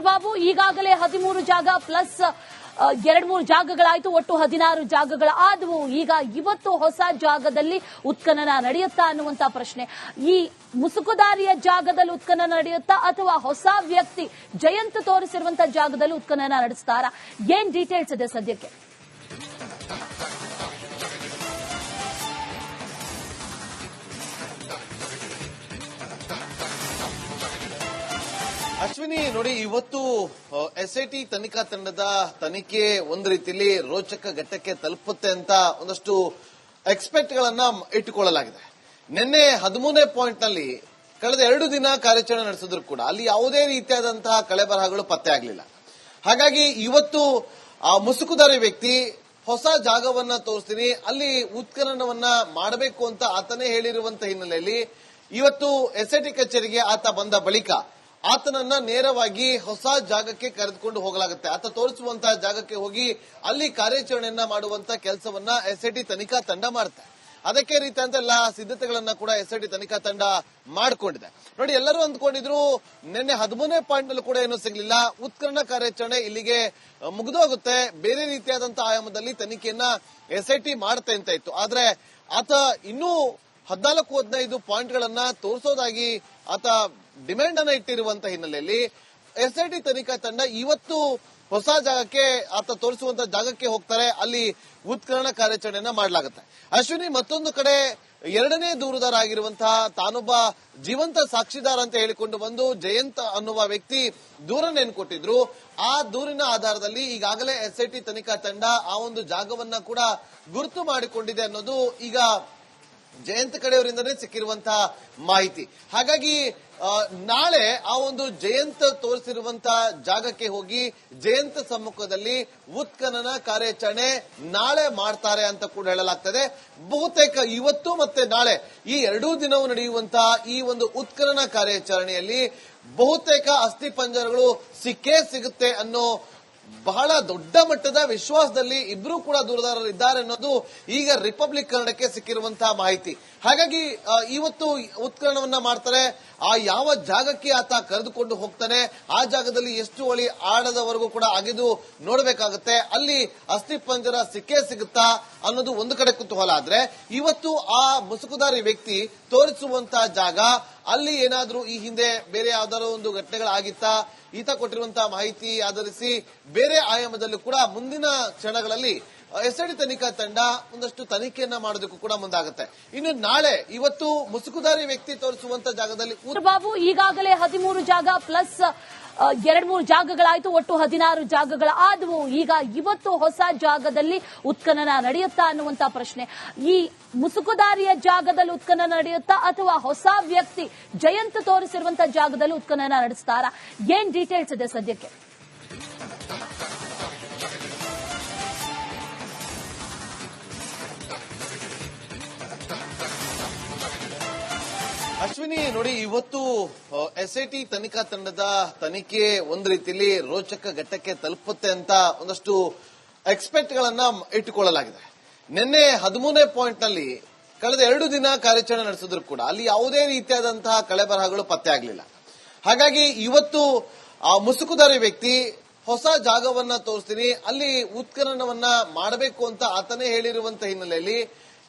ಬಾಬು, ಈಗಾಗಲೇ ಹದಿಮೂರು ಜಾಗ ಪ್ಲಸ್ ಎರಡ್ ಮೂರು ಜಾಗಗಳಾಯ್ತು, ಒಟ್ಟು ಹದಿನಾರು ಜಾಗಗಳ ಆದವು. ಈಗ ಇವತ್ತು ಹೊಸ ಜಾಗದಲ್ಲಿ ಉತ್ಖನನ ನಡೆಯುತ್ತಾ ಅನ್ನುವಂತ ಪ್ರಶ್ನೆ. ಈ ಮುಸುಕುದಾರಿಯ ಜಾಗದಲ್ಲಿ ಉತ್ಖನನ ನಡೆಯುತ್ತಾ ಅಥವಾ ಹೊಸ ವ್ಯಕ್ತಿ ಜಯಂತ್ ತೋರಿಸಿರುವಂತಹ ಜಾಗದಲ್ಲಿ ಉತ್ಖನನ ನಡೆಸ್ತಾರಾ? ಏನ್ ಡೀಟೇಲ್ಸ್ ಇದೆ ಸದ್ಯಕ್ಕೆ? ಅಶ್ವಿನಿ, ನೋಡಿ, ಇವತ್ತು ಎಸ್ ಐ ಟಿ ತನಿಖಾ ತಂಡದ ತನಿಖೆ ಒಂದು ರೀತಿಯಲ್ಲಿ ರೋಚಕ ಘಟ್ಟಕ್ಕೆ ತಲುಪುತ್ತೆ ಅಂತ ಒಂದಷ್ಟು ಎಕ್ಸ್ಪೆಕ್ಟ್ ಗಳನ್ನ ಇಟ್ಟುಕೊಳ್ಳಲಾಗಿದೆ. ನಿನ್ನೆ ಹದಿಮೂರನೇ ಪಾಯಿಂಟ್ನಲ್ಲಿ ಕಳೆದ ಎರಡು ದಿನ ಕಾರ್ಯಾಚರಣೆ ನಡೆಸಿದ್ರು ಕೂಡ. ಅಲ್ಲಿ ಯಾವುದೇ ರೀತಿಯಾದಂತಹ ಕಳೆಬರಹಗಳು ಪತ್ತೆ ಆಗಲಿಲ್ಲ. ಹಾಗಾಗಿ ಇವತ್ತು ಆ ಮುಸುಕುದಾರಿ ವ್ಯಕ್ತಿ ಹೊಸ ಜಾಗವನ್ನ ತೋರಿಸ್ತೀನಿ. ಅಲ್ಲಿ ಉತ್ಖನನವನ್ನ ಮಾಡಬೇಕು ಅಂತ ಆತನೇ ಹೇಳಿರುವಂತ ಹಿನ್ನೆಲೆಯಲ್ಲಿ ಇವತ್ತು ಎಸ್ಐಟಿ ಕಚೇರಿಗೆ ಆತ ಬಂದ ಬಳಿಕ ಆತನನ್ನ ನೇರವಾಗಿ ಹೊಸ ಜಾಗಕ್ಕೆ ಕರೆದುಕೊಂಡು ಹೋಗಲಾಗುತ್ತೆ. ಆತ ತೋರಿಸುವಂತಹ ಜಾಗಕ್ಕೆ ಹೋಗಿ ಅಲ್ಲಿ ಕಾರ್ಯಾಚರಣೆಯನ್ನ ಮಾಡುವಂತ ಕೆಲಸವನ್ನ ಎಸ್ ಐ ಟಿ ತನಿಖಾ ತಂಡ ಮಾಡುತ್ತೆ ಅದಕ್ಕೆ ರೀತಿಯಂತ ಎಲ್ಲ ಸಿದ್ಧತೆಗಳನ್ನ ಕೂಡ ಎಸ್ ಐ ಟಿ ತನಿಖಾ ತಂಡ ಮಾಡಿಕೊಂಡಿದೆ. ನೋಡಿ, ಎಲ್ಲರೂ ಅಂದ್ಕೊಂಡಿದ್ರು ನಿನ್ನೆ ಹದಿಮೂರನೇ ಪಾಯಿಂಟ್ನಲ್ಲಿ ಕೂಡ ಏನೂ ಸಿಗಲಿಲ್ಲ. ಉತ್ಕರಣ ಕಾರ್ಯಾಚರಣೆ ಇಲ್ಲಿಗೆ ಮುಗಿದು ಮುಗಿದೋಗುತ್ತೆ. ಬೇರೆ ರೀತಿಯಾದಂತಹ ಆಯಾಮದಲ್ಲಿ ತನಿಖೆಯನ್ನ ಎಸ್ ಐ ಟಿ ಮಾಡುತ್ತೆ ಅಂತ ಇತ್ತು. ಆದ್ರೆ ಆತ ಇನ್ನೂ ಹದಿನಾಲ್ಕು, ಹದಿನೈದು ಪಾಯಿಂಟ್ ಗಳನ್ನ ತೋರಿಸೋದಾಗಿ ಆತ ಡಿಮ್ಯಾಂಡ್ ಅನ್ನ ಇಟ್ಟಿರುವಂತಹ ಹಿನ್ನೆಲೆಯಲ್ಲಿ ಎಸ್ಐಟಿ ತನಿಖಾ ತಂಡ ಇವತ್ತು ಹೊಸ ಜಾಗಕ್ಕೆ ಆತ ತೋರಿಸುವಂತ ಜಾಗಕ್ಕೆ ಹೋಗ್ತಾರೆ. ಅಲ್ಲಿ ಉತ್ಕರಣ ಕಾರ್ಯಾಚರಣೆಯನ್ನ ಮಾಡಲಾಗುತ್ತೆ. ಅಶ್ವಿನಿ ಮತ್ತೊಂದು ಕಡೆ ಎರಡನೇ ದೂರುದಾರ ಆಗಿರುವಂತಹ ತಾನೊಬ್ಬ ಜೀವಂತ ಸಾಕ್ಷಿದಾರ ಅಂತ ಹೇಳಿಕೊಂಡು ಬಂದು ಜಯಂತ್ ಅನ್ನುವ ವ್ಯಕ್ತಿ ದೂರನ್ನೇನು ಕೊಟ್ಟಿದ್ರು ಆ ದೂರಿನ ಆಧಾರದಲ್ಲಿ ಈಗಾಗಲೇ ಎಸ್ಐಟಿ ತನಿಖಾ ತಂಡ ಆ ಒಂದು ಜಾಗವನ್ನ ಕೂಡ ಗುರುತು ಮಾಡಿಕೊಂಡಿದೆ ಅನ್ನೋದು ಈಗ ಜಯಂತ್ ಕಡೆಯವರಿಂದನೇ ಸಿಕ್ಕಿರುವಂತಹ ಮಾಹಿತಿ. ಹಾಗಾಗಿ ನಾಳೆ ಆ ಒಂದು ಜಯಂತ ತೋರಿಸಿರುವಂತಹ ಜಾಗಕ್ಕೆ ಹೋಗಿ ಜಯಂತ ಸಮ್ಮುಖದಲ್ಲಿ ಉತ್ಖನನ ಕಾರ್ಯಾಚರಣೆ ನಾಳೆ ಮಾಡ್ತಾರೆ ಅಂತ ಕೂಡ ಹೇಳಲಾಗ್ತದೆ. ಬಹುತೇಕ ಇವತ್ತು ಮತ್ತೆ ನಾಳೆ ಈ ಎರಡೂ ದಿನವೂ ನಡೆಯುವಂತಹ ಈ ಒಂದು ಉತ್ಖನನ ಕಾರ್ಯಾಚರಣೆಯಲ್ಲಿ ಬಹುತೇಕ ಅಸ್ಥಿ ಪಂಜರಗಳು ಸಿಕ್ಕೇ ಸಿಗುತ್ತೆ ಅನ್ನೋ ಬಹಳ ದೊಡ್ಡ ಮಟ್ಟದ ವಿಶ್ವಾಸದಲ್ಲಿ ಇಬ್ರು ಕೂಡ ದೂರದಾರರು ಇದ್ದಾರೆ ಅನ್ನೋದು ಈಗ ರಿಪಬ್ಲಿಕ್ ಕನ್ನಡಕ್ಕೆ ಸಿಕ್ಕಿರುವಂತಹ ಮಾಹಿತಿ. ಹಾಗಾಗಿ ಇವತ್ತು ಉತ್ಕರಣವನ್ನ ಮಾಡ್ತಾರೆ. ಆ ಯಾವ ಜಾಗಕ್ಕೆ ಆತ ಕರೆದುಕೊಂಡು ಹೋಗ್ತಾನೆ, ಆ ಜಾಗದಲ್ಲಿ ಎಷ್ಟು ಒಳಿ ಆಡದವರೆಗೂ ಕೂಡ ಅಗೆದು ನೋಡಬೇಕಾಗುತ್ತೆ. ಅಲ್ಲಿ ಅಸ್ಥಿ ಪಂಜರ ಸಿಕ್ಕೇ ಸಿಗುತ್ತಾ ಅನ್ನೋದು ಒಂದು ಕಡೆ ಕುತೂಹಲ ಆದ್ರೆ, ಇವತ್ತು ಆ ಮುಸುಕುದಾರಿ ವ್ಯಕ್ತಿ ತೋರಿಸುವಂತಹ ಜಾಗ ಅಲ್ಲಿ ಏನಾದರೂ ಈ ಹಿಂದೆ ಬೇರೆ ಯಾವ್ದಾದ್ರು ಒಂದು ಘಟನೆಗಳಾಗಿತ್ತಾ? ಈತ ಕೊಟ್ಟಿರುವಂತಹ ಮಾಹಿತಿ ಆಧರಿಸಿ ಬೇರೆ ಆಯಾಮದಲ್ಲೂ ಕೂಡ ಮುಂದಿನ ಕ್ಷಣಗಳಲ್ಲಿ ಎಸ್ ಐ ಡಿ ತನಿಖಾ ತಂಡ ಒಂದಷ್ಟು ತನಿಖೆಯನ್ನ ಮಾಡೋದಕ್ಕೂ ಕೂಡ ಮುಂದಾಗುತ್ತೆ. ಇನ್ನು ನಾಳೆ ಇವತ್ತು ಮುಸುಕುದಾರಿ ವ್ಯಕ್ತಿ ತೋರಿಸುವಂತ ಜಾಗದಲ್ಲಿ ಬಾಬು ಈಗಾಗಲೇ ಹದಿಮೂರು ಜಾಗ ಪ್ಲಸ್ ಎರಡ್ ಮೂರು ಜಾಗಗಳಾಯ್ತು, ಒಟ್ಟು ಹದಿನಾರು ಜಾಗಗಳ ಆದವು. ಈಗ ಇವತ್ತು ಹೊಸ ಜಾಗದಲ್ಲಿ ಉತ್ಖನನ ನಡೆಯುತ್ತಾ ಅನ್ನುವಂತ ಪ್ರಶ್ನೆ. ಈ ಮುಸುಕುದಾರಿಯ ಜಾಗದಲ್ಲಿ ಉತ್ಖನನ ನಡೆಯುತ್ತಾ ಅಥವಾ ಹೊಸ ವ್ಯಕ್ತಿ ಜಯಂತ್ ತೋರಿಸಿರುವಂತಹ ಜಾಗದಲ್ಲಿ ಉತ್ಖನನ ನಡೆಸ್ತಾರಾ? ಏನ್ ಡೀಟೇಲ್ಸ್ ಇದೆ ಸದ್ಯಕ್ಕೆ? ಅಶ್ವಿನಿ, ನೋಡಿ, ಇವತ್ತು ಎಸ್ ಐ ಟಿ ತನಿಖಾ ತಂಡದ ತನಿಖೆ ಒಂದು ರೀತಿಯಲ್ಲಿ ರೋಚಕ ಘಟ್ಟಕ್ಕೆ ತಲುಪುತ್ತೆ ಅಂತ ಒಂದಷ್ಟು ಎಕ್ಸ್ಪೆಕ್ಟ್ ಗಳನ್ನ ಇಟ್ಟುಕೊಳ್ಳಲಾಗಿದೆ. ನಿನ್ನೆ ಹದಿಮೂರನೇ ಪಾಯಿಂಟ್ನಲ್ಲಿ ಕಳೆದ ಎರಡು ದಿನ ಕಾರ್ಯಾಚರಣೆ ನಡೆಸಿದ್ರು ಕೂಡ ಅಲ್ಲಿ ಯಾವುದೇ ರೀತಿಯಾದಂತಹ ಕಳೆಬರಹಗಳು ಪತ್ತೆ ಆಗಲಿಲ್ಲ. ಹಾಗಾಗಿ ಇವತ್ತು ಆ ಮುಸುಕುದಾರಿ ವ್ಯಕ್ತಿ ಹೊಸ ಜಾಗವನ್ನ ತೋರಿಸ್ತೀನಿ, ಅಲ್ಲಿ ಉತ್ಖನನವನ್ನ ಮಾಡಬೇಕು ಅಂತ ಆತನೇ ಹೇಳಿರುವಂತ ಹಿನ್ನೆಲೆಯಲ್ಲಿ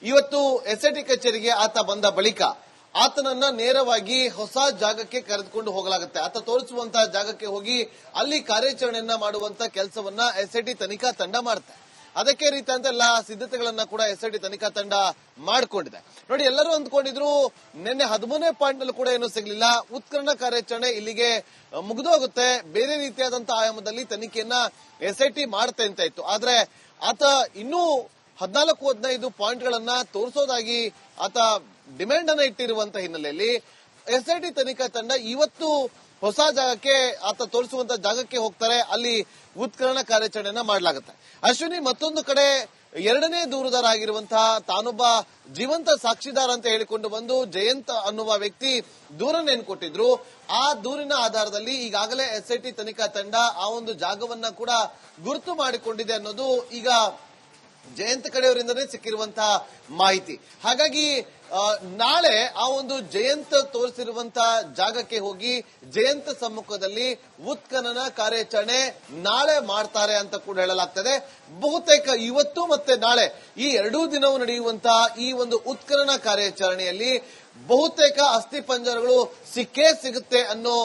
ಇವತ್ತು ಎಸ್ಐಟಿ ಕಚೇರಿಗೆ ಆತ ಬಂದ ಬಳಿಕ ಆತನನ್ನ ನೇರವಾಗಿ ಹೊಸ ಜಾಗಕ್ಕೆ ಕರೆದುಕೊಂಡು ಹೋಗಲಾಗುತ್ತೆ. ಆತ ತೋರಿಸುವಂತಹ ಜಾಗಕ್ಕೆ ಹೋಗಿ ಅಲ್ಲಿ ಕಾರ್ಯಾಚರಣೆಯನ್ನ ಮಾಡುವಂತ ಕೆಲಸವನ್ನ ಎಸ್ ಐ ಟಿ ತನಿಖಾ ತಂಡ ಮಾಡುತ್ತೆ ಅದಕ್ಕೆ ರೀತಿಯಂತ ಎಲ್ಲ ಸಿದ್ಧತೆಗಳನ್ನ ಕೂಡ ಎಸ್ ಐ ಟಿ ತನಿಖಾ ತಂಡ ಮಾಡಿಕೊಂಡಿದೆ. ನೋಡಿ, ಎಲ್ಲರೂ ಅಂದ್ಕೊಂಡಿದ್ರು ನಿನ್ನೆ ಹದಿಮೂರನೇ ಪಾಯಿಂಟ್ನಲ್ಲಿ ಕೂಡ ಏನು ಸಿಗಲಿಲ್ಲ. ಉತ್ಕರಣ ಕಾರ್ಯಾಚರಣೆ ಇಲ್ಲಿಗೆ ಮುಗಿದು ಮುಗಿದೋಗುತ್ತೆ ಬೇರೆ ರೀತಿಯಾದಂತಹ ಆಯಾಮದಲ್ಲಿ ತನಿಖೆಯನ್ನ ಎಸ್ ಐ ಟಿ ಮಾಡುತ್ತೆ ಅಂತ ಇತ್ತು ಆದ್ರೆ ಆತ ಇನ್ನೂ ಹದಿನಾಲ್ಕು, ಹದಿನೈದು ಪಾಯಿಂಟ್ ಗಳನ್ನ ತೋರಿಸೋದಾಗಿ ಆತ ಡಿಮ್ಯಾಂಡ್ ಅನ್ನ ಇಟ್ಟಿರುವಂತಹ ಹಿನ್ನೆಲೆಯಲ್ಲಿ ಎಸ್ಐಟಿ ತನಿಖಾ ತಂಡ ಇವತ್ತು ಹೊಸ ಜಾಗಕ್ಕೆ ಆತ ತೋರಿಸುವಂತ ಜಾಗಕ್ಕೆ ಹೋಗ್ತಾರೆ. ಅಲ್ಲಿ ಉತ್ಕರಣ ಕಾರ್ಯಾಚರಣೆಯನ್ನ ಮಾಡಲಾಗುತ್ತೆ. ಅಶ್ವಿನಿ ಮತ್ತೊಂದು ಕಡೆ ಎರಡನೇ ದೂರುದಾರ ಆಗಿರುವಂತಹ ತಾನೊಬ್ಬ ಜೀವಂತ ಸಾಕ್ಷಿದಾರ ಅಂತ ಹೇಳಿಕೊಂಡು ಬಂದು ಜಯಂತ್ ಅನ್ನುವ ವ್ಯಕ್ತಿ ದೂರನ್ನೇನು ಕೊಟ್ಟಿದ್ರು ಆ ದೂರಿನ ಆಧಾರದಲ್ಲಿ ಈಗಾಗಲೇ ಎಸ್ಐಟಿ ತನಿಖಾ ತಂಡ ಆ ಒಂದು ಜಾಗವನ್ನ ಕೂಡ ಗುರುತು ಮಾಡಿಕೊಂಡಿದೆ ಅನ್ನೋದು ಈಗ ಜಯಂತ್ ಕಡೆಯವರಿಂದನೇ ಸಿಕ್ಕಿರುವಂತಹ ಮಾಹಿತಿ. ಹಾಗಾಗಿ ನಾಳೆ ಆ ಒಂದು ಜಯಂತ್ ತೋರಿಸಿರುವಂತಹ ಜಾಗಕ್ಕೆ ಹೋಗಿ ಜಯಂತ ಸಮ್ಮುಖದಲ್ಲಿ ಉತ್ಖನನ ಕಾರ್ಯಾಚರಣೆ ನಾಳೆ ಮಾಡ್ತಾರೆ ಅಂತ ಕೂಡ ಹೇಳಲಾಗ್ತದೆ. ಬಹುತೇಕ ಇವತ್ತು ಮತ್ತೆ ನಾಳೆ ಈ ಎರಡೂ ದಿನವೂ ನಡೆಯುವಂತಹ ಈ ಒಂದು ಉತ್ಖನನ ಕಾರ್ಯಾಚರಣೆಯಲ್ಲಿ ಬಹುತೇಕ ಅಸ್ಥಿ ಪಂಜರಗಳು ಸಿಕ್ಕೇ ಸಿಗುತ್ತೆ ಅನ್ನೋ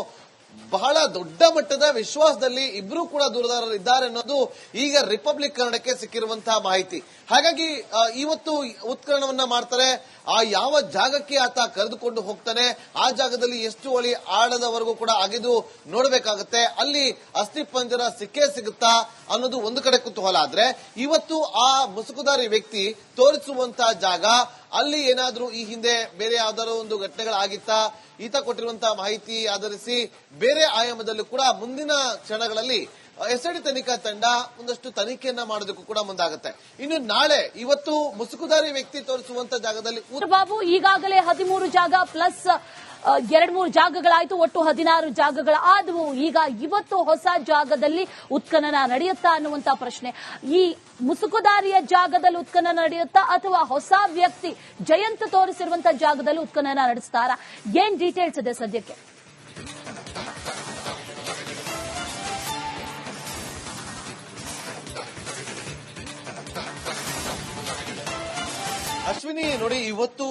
ಬಹಳ ದೊಡ್ಡ ಮಟ್ಟದ ವಿಶ್ವಾಸದಲ್ಲಿ ಇಬ್ರು ಕೂಡ ದೂರದಾರರು ಇದ್ದಾರೆ ಅನ್ನೋದು ಈಗ ರಿಪಬ್ಲಿಕ್ ಕನ್ನಡಕ್ಕೆ ಸಿಕ್ಕಿರುವಂತಹ ಮಾಹಿತಿ. ಹಾಗಾಗಿ ಇವತ್ತು ಉತ್ಕರಣವನ್ನ ಮಾಡ್ತಾರೆ. ಆ ಯಾವ ಜಾಗಕ್ಕೆ ಆತ ಕರೆದುಕೊಂಡು ಹೋಗ್ತಾನೆ, ಆ ಜಾಗದಲ್ಲಿ ಎಷ್ಟು ಒಳಿ ಆಡದವರೆಗೂ ಕೂಡ ಅಗೆದು ನೋಡಬೇಕಾಗುತ್ತೆ. ಅಲ್ಲಿ ಅಸ್ಥಿ ಪಂಜರ ಸಿಕ್ಕೇ ಸಿಗುತ್ತಾ ಅನ್ನೋದು ಒಂದು ಕಡೆ ಕುತೂಹಲ ಆದ್ರೆ, ಇವತ್ತು ಆ ಮುಸುಕುದಾರಿ ವ್ಯಕ್ತಿ ತೋರಿಸುವಂತಹ ಜಾಗ ಅಲ್ಲಿ ಏನಾದರೂ ಈ ಹಿಂದೆ ಬೇರೆ ಯಾವ್ದಾದ್ರು ಒಂದು ಘಟನೆಗಳಾಗಿತ್ತಾ? ಈತ ಕೊಟ್ಟಿರುವಂತಹ ಮಾಹಿತಿ ಆಧರಿಸಿ ಬೇರೆ ಆಯಾಮದಲ್ಲೂ ಕೂಡ ಮುಂದಿನ ಕ್ಷಣಗಳಲ್ಲಿ ಎಸ್ಐಡಿ ತನಿಖಾ ತಂಡ ಒಂದಷ್ಟು ತನಿಖೆಯನ್ನ ಮಾಡೋದಕ್ಕೂ ಕೂಡ ಮುಂದಾಗುತ್ತೆ. ಇನ್ನು ನಾಳೆ ಇವತ್ತು ಮುಸುಕುದಾರಿ ವ್ಯಕ್ತಿ ತೋರಿಸುವಂತ ಜಾಗದಲ್ಲಿ ಬಾಬು, ಈಗಾಗಲೇ ಹದಿಮೂರು ಜಾಗ ಪ್ಲಸ್ ಎರಡ್ ಮೂರು ಜಾಗಗಳಾಯ್ತು, ಒಟ್ಟು ಹದಿನಾರು ಜಾಗಗಳ ಆದವು. ಈಗ ಇವತ್ತು ಹೊಸ ಜಾಗದಲ್ಲಿ ಉತ್ಖನನ ನಡೆಯುತ್ತಾ ಅನ್ನುವಂತ ಪ್ರಶ್ನೆ. ಈ ಮುಸುಕುದಾರಿಯ ಜಾಗದಲ್ಲಿ ಉತ್ಖನನ ನಡೆಯುತ್ತಾ ಅಥವಾ ಹೊಸ ವ್ಯಕ್ತಿ ಜಯಂತ್ ತೋರಿಸಿರುವಂತಹ ಜಾಗದಲ್ಲಿ ಉತ್ಖನನ ನಡೆಸ್ತಾರ? ಏನ್ ಡೀಟೇಲ್ಸ್ ಇದೆ ಸದ್ಯಕ್ಕೆ? ಅಶ್ವಿನಿ, ನೋಡಿ, ಇವತ್ತು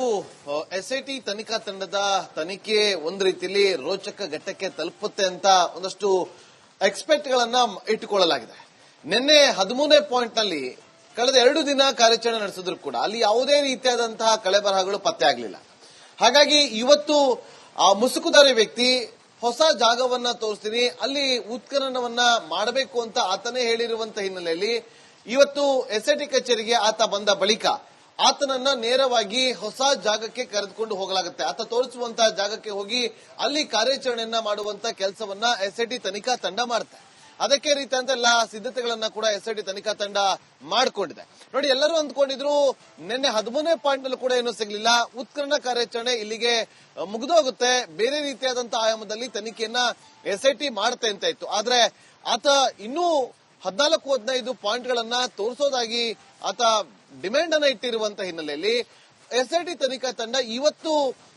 ಎಸ್ಐಟಿ ತನಿಖಾ ತಂಡದ ತನಿಖೆ ಒಂದು ರೀತಿಯಲ್ಲಿ ರೋಚಕ ಘಟ್ಟಕ್ಕೆ ತಲುಪುತ್ತೆ ಅಂತ ಒಂದಷ್ಟು ಎಕ್ಸ್ಪೆಕ್ಟ್ ಗಳನ್ನ ಇಟ್ಟುಕೊಳ್ಳಲಾಗಿದೆ. ನಿನ್ನೆ ಹದಿಮೂರನೇ ಪಾಯಿಂಟ್ನಲ್ಲಿ ಕಳೆದ ಎರಡು ದಿನ ಕಾರ್ಯಾಚರಣೆ ನಡೆಸಿದ್ರು ಕೂಡ ಅಲ್ಲಿ ಯಾವುದೇ ರೀತಿಯಾದಂತಹ ಕಳೆಬರಹಗಳು ಪತ್ತೆ ಆಗಲಿಲ್ಲ. ಹಾಗಾಗಿ ಇವತ್ತು ಆ ಮುಸುಕುದಾರಿ ವ್ಯಕ್ತಿ ಹೊಸ ಜಾಗವನ್ನ ತೋರಿಸ್ತೀನಿ, ಅಲ್ಲಿ ಉತ್ಖನನವನ್ನ ಮಾಡಬೇಕು ಅಂತ ಆತನೇ ಹೇಳಿರುವಂತ ಹಿನ್ನೆಲೆಯಲ್ಲಿ ಇವತ್ತು ಎಸ್ಐಟಿ ಕಚೇರಿಗೆ ಆತ ಬಂದ ಬಳಿಕ ಆತನನ್ನ ನೇರವಾಗಿ ಹೊಸ ಜಾಗಕ್ಕೆ ಕರೆದುಕೊಂಡು ಹೋಗಲಾಗುತ್ತೆ. ಆತ ತೋರಿಸುವಂತಹ ಜಾಗಕ್ಕೆ ಹೋಗಿ ಅಲ್ಲಿ ಕಾರ್ಯಾಚರಣೆಯನ್ನ ಮಾಡುವಂತ ಕೆಲಸವನ್ನ ಎಸ್ಐಟಿ ತನಿಖಾ ತಂಡ ಮಾಡುತ್ತೆ ಅದಕ್ಕೆ ರೀತಿಯಂತ ಎಲ್ಲ ಸಿದ್ಧತೆಗಳನ್ನ ಕೂಡ ಎಸ್ಐಟಿ ತನಿಖಾ ತಂಡ ಮಾಡಿಕೊಂಡಿದೆ. ನೋಡಿ, ಎಲ್ಲರೂ ಅಂದ್ಕೊಂಡಿದ್ರು ನಿನ್ನೆ ಹದಿಮೂರನೇ ಪಾಯಿಂಟ್ ನಲ್ಲೂ ಕೂಡ ಏನು ಸಿಗಲಿಲ್ಲ. ಉತ್ಕರಣ ಕಾರ್ಯಾಚರಣೆ ಇಲ್ಲಿಗೆ ಮುಗಿದೋಗುತ್ತೆ. ಬೇರೆ ರೀತಿಯಾದಂತಹ ಆಯಾಮದಲ್ಲಿ ತನಿಖೆಯನ್ನ ಎಸ್ಐಟಿ ಮಾಡುತ್ತೆ ಅಂತ ಇತ್ತು. ಆದ್ರೆ ಆತ ಇನ್ನೂ ಹದಿನಾಲ್ಕು, ಹದಿನೈದು ಪಾಯಿಂಟ್ ಗಳನ್ನ ತೋರಿಸೋದಾಗಿ ಆತ ಡಿಮ್ಯಾಂಡ್ ಅನ್ನ ಇಟ್ಟಿರುವಂತಹ ಹಿನ್ನೆಲೆಯಲ್ಲಿ ಎಸ್ಐಟಿ ತನಿಖಾ ತಂಡ ಇವತ್ತು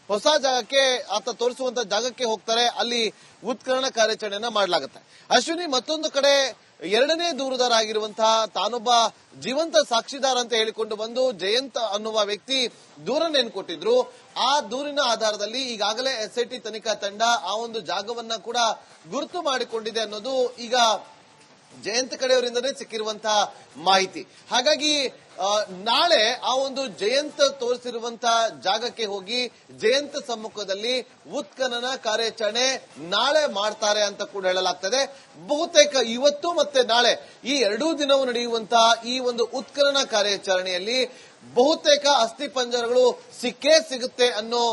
ಹೊಸ ಜಾಗಕ್ಕೆ ಆತ ತೋರಿಸುವಂತ ಜಾಗಕ್ಕೆ ಹೋಗ್ತಾರೆ. ಅಲ್ಲಿ ಉತ್ಕರಣ ಕಾರ್ಯಾಚರಣೆಯನ್ನ ಮಾಡಲಾಗುತ್ತೆ. ಅಶ್ವಿನಿ ಮತ್ತೊಂದು ಕಡೆ ಎರಡನೇ ದೂರದಾರ ಆಗಿರುವಂತಹ ತಾನೊಬ್ಬ ಜೀವಂತ ಸಾಕ್ಷಿದಾರ ಅಂತ ಹೇಳಿಕೊಂಡು ಬಂದು ಜಯಂತ್ ಅನ್ನುವ ವ್ಯಕ್ತಿ ದೂರನ್ನೇನು ಕೊಟ್ಟಿದ್ರು ಆ ದೂರಿನ ಆಧಾರದಲ್ಲಿ ಈಗಾಗಲೇ ಎಸ್ಐಟಿ ತನಿಖಾ ತಂಡ ಆ ಒಂದು ಜಾಗವನ್ನ ಕೂಡ ಗುರುತು ಮಾಡಿಕೊಂಡಿದೆ ಅನ್ನೋದು ಈಗ ಜಯಂತ್ ಕಡೆಯವರಿಂದನೇ ಸಿಕ್ಕಿರುವಂತಹ ಮಾಹಿತಿ. ಹಾಗಾಗಿ ನಾಳೆ ಆ ಒಂದು ಜಯಂತ್ ತೋರಿಸಿರುವಂತಹ ಜಾಗಕ್ಕೆ ಹೋಗಿ ಜಯಂತ್ ಸಮ್ಮುಖದಲ್ಲಿ ಉತ್ಖನನ ಕಾರ್ಯಾಚರಣೆ ನಾಳೆ ಮಾಡ್ತಾರೆ ಅಂತ ಕೂಡ ಹೇಳಲಾಗ್ತದೆ. ಬಹುತೇಕ ಇವತ್ತು ಮತ್ತೆ ನಾಳೆ ಈ ಎರಡೂ ದಿನವೂ ನಡೆಯುವಂತಹ ಈ ಒಂದು ಉತ್ಖನನ ಕಾರ್ಯಾಚರಣೆಯಲ್ಲಿ ಬಹುತೇಕ ಅಸ್ಥಿ ಪಂಜರಗಳು ಸಿಕ್ಕೇ ಸಿಗುತ್ತೆ ಅನ್ನೋ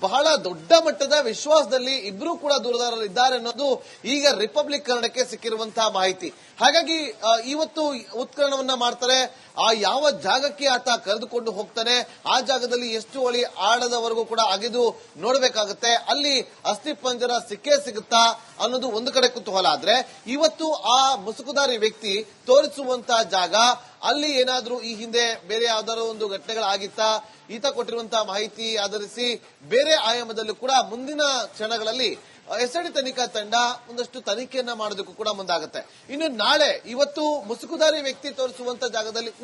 ಬಹಳ ದೊಡ್ಡ ಮಟ್ಟದ ವಿಶ್ವಾಸದಲ್ಲಿ ಇಬ್ರು ಕೂಡ ದೂರದಾರರಿದ್ದಾರೆ ಅನ್ನೋದು ಈಗ ರಿಪಬ್ಲಿಕ್ ಕನ್ನಡಕ್ಕೆ ಸಿಕ್ಕಿರುವಂತಹ ಮಾಹಿತಿ. ಹಾಗಾಗಿ ಇವತ್ತು ಉತ್ಕರಣವನ್ನ ಮಾಡ್ತಾರೆ. ಆ ಯಾವ ಜಾಗಕ್ಕೆ ಆತ ಕರೆದುಕೊಂಡು ಹೋಗ್ತಾನೆ, ಆ ಜಾಗದಲ್ಲಿ ಎಷ್ಟು ಒಳಿ ಆಡದವರೆಗೂ ಕೂಡ ಅಗೆದು ನೋಡಬೇಕಾಗುತ್ತೆ. ಅಲ್ಲಿ ಅಸ್ಥಿ ಪಂಜರ ಸಿಕ್ಕೇ ಸಿಗುತ್ತಾ ಅನ್ನೋದು ಒಂದು ಕಡೆ ಕುತೂಹಲ. ಆದ್ರೆ, ಇವತ್ತು ಆ ಮುಸುಕುದಾರಿ ವ್ಯಕ್ತಿ ತೋರಿಸುವಂತಹ ಜಾಗ ಅಲ್ಲಿ ಏನಾದರೂ ಈ ಹಿಂದೆ ಬೇರೆ ಯಾವ್ದಾದ್ರು ಒಂದು ಘಟನೆಗಳಾಗಿತ್ತಾ? ಈತ ಕೊಟ್ಟಿರುವಂತಹ ಮಾಹಿತಿ ಆಧರಿಸಿ ಬೇರೆ ಆಯಾಮದಲ್ಲೂ ಕೂಡ ಮುಂದಿನ ಕ್ಷಣಗಳಲ್ಲಿ ಎಸ್ಐಡಿ ತನಿಖಾ ತಂಡ ಒಂದಷ್ಟು ತನಿಖೆಯನ್ನ ಮಾಡೋದಕ್ಕೂ ಕೂಡ ಮುಂದಾಗುತ್ತೆ. ಇನ್ನು ನಾಳೆ, ಇವತ್ತು ಮುಸುಕುದಾರಿ ವ್ಯಕ್ತಿ ತೋರಿಸುವಂತ ಜಾಗದಲ್ಲಿ